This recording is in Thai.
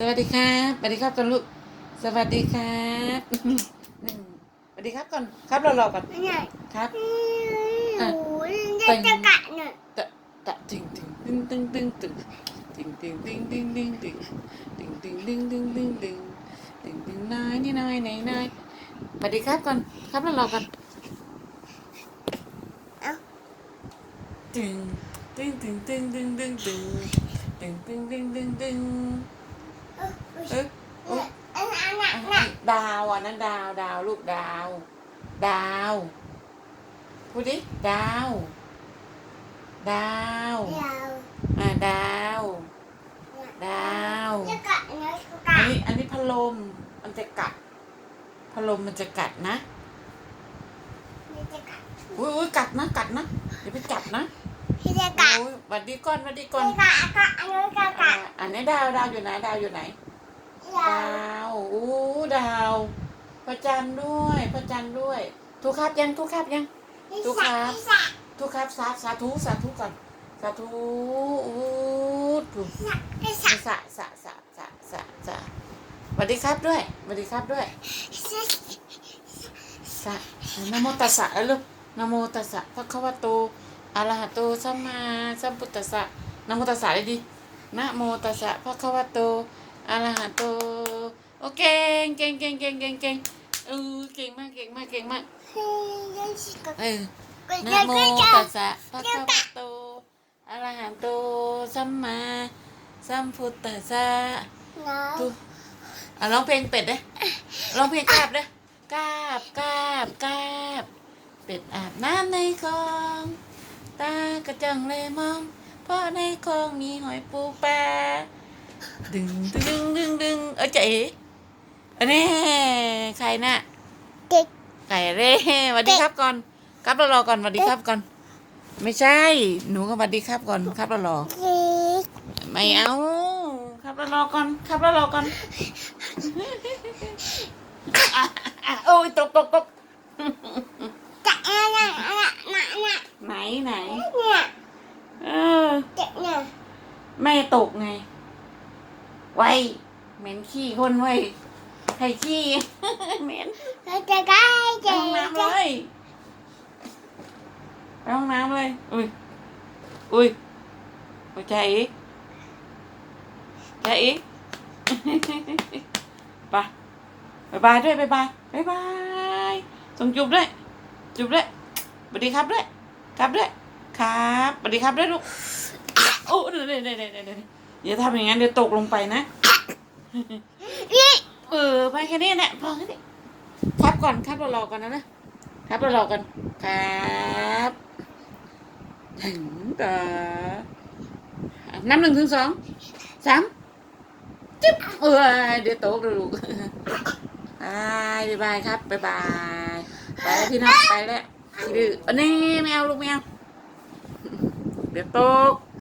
สวัสดีครับสวัสดีครับกันลูก สวัสดีครับหนึ่งสวัสดีครับก่อน ครับเรารอก่อนเนี่ยครับหนูจะจะกะเนี่ยตะตะติงติงตึงตึงตึงตึงติงติงติงติงติงติงติงติงติงติงติงติงติงติงนายนี่นายไหนนายสวัสดีครับก่อน ครับเรารอก่อนเอ้าตึงตึงตึงตึงตึงตึงตึงตึงตึงตึงตึงตึง เออเอ๊ะโอ๊ยอันนั้นน่ะอะน่ะดาวอะนั่นดาวดาวลูกดาว ดาวพูดดิดาว ดาวเดี๋ยวอ่าดาว ดาวจะกะเนี่ยจะอักะนนี้อันนี้พัดลมมันจะกัดพัดลมมันจะกัดนะจะกะอุ้ยอุ้ยกัดนะกัดนะอย่าไปจับนะจะกะโอ้ยหวัดดีก่อนหวัดดีก่อนจะกะกะอันนี้จะอ่ากะอันนี้ดาวดาวอยู่ไหนดาวอยู่ไหนเดาวอู้ดาวพระจันทร์ด้วยพระจันทร์ด้วยทุกครับยังทุกครับยังทุกครับทุกครับสาสาธุสาธุก่อนสาธุอู้ถูกสะสะสะสะสะสะสะสวัสดีครับด้วยสวัสดีครับด้วยสะนโมตัสสะลูกนโมตัสสะพระคะวะโตอะระหะโตสัมมาสัมพุทธัสสะนโมตัสสะเลยดินะโมตัสสะพระคะวะโตอะระหะโต เคเก่งเก่งเก่งเก่งเก่งเออเก่งมากเก่งมากเก่งมากเฮ้ยจะกะเออกะนะจะโมกะตัสสะพระคะวะโตอะระหะโตสัมมาสัมพุทธัสสะนะทุอะร้องเพลงเป็ดเด้ร้องเพลงกราบเด้กราบกราบกราบเป็ดอาบน้ำในคลอง ตากระจังเลยมอง เพราะในคลองมีหอยปูปลาดึงดึงดึงดึงเออเจ๊ อันนี้ใครน่ะเด็กไก่เร่สวัสดีครับก่อน ครับเรารอก่อนสวัสดีครับก่อน ไม่ใช่ หนูก็สวัสดีครับก่อนครับเรารอเด็กไม่เอา ครับเรารอก่อน ครับเรารอก่อนอะอะโอ้ยตกตกตกจะอันนั้นอันนั้นน่ะน่ะไหนไหนเนี่ยเออเด็กเนี่ยไม่ตกไง ไว้เหม็นขี้คนไว้ใครขี้เหม็นเราจะได้ไปเด็ห้องน้ำเลยไปห้องน้ำเลย อุ้ย อุ้ยหัวใจอีกใจอีกไปบายบายด้วยบายบายบายบายส่งจูบด้วยจูบด้วยสวัสดีครับด้วย ครับด้วย ครับสวัสดีครับด้วยลูก โอ้เดี๋ยวเดี๋ยวเดี๋ยวเดี๋ยวเดี๋ยวอย่าทำอย่างนั้นเดี๋ยวตกลงไปนะ เออไปแค่นี้แหละพอแค่นี้ครับก่อนครับเรารอกันนะนะครับเรารอกันครับถึงตานับหนึ่งถึงสองสามจิ๊บเออเดี๋ยวโตกเลยลูกบายบายครับบายบายไปแล้วพี่น้องไปแล้วดื้ออันนี้ไม่เอาลูกไม่เอาเดี๋ยวโตก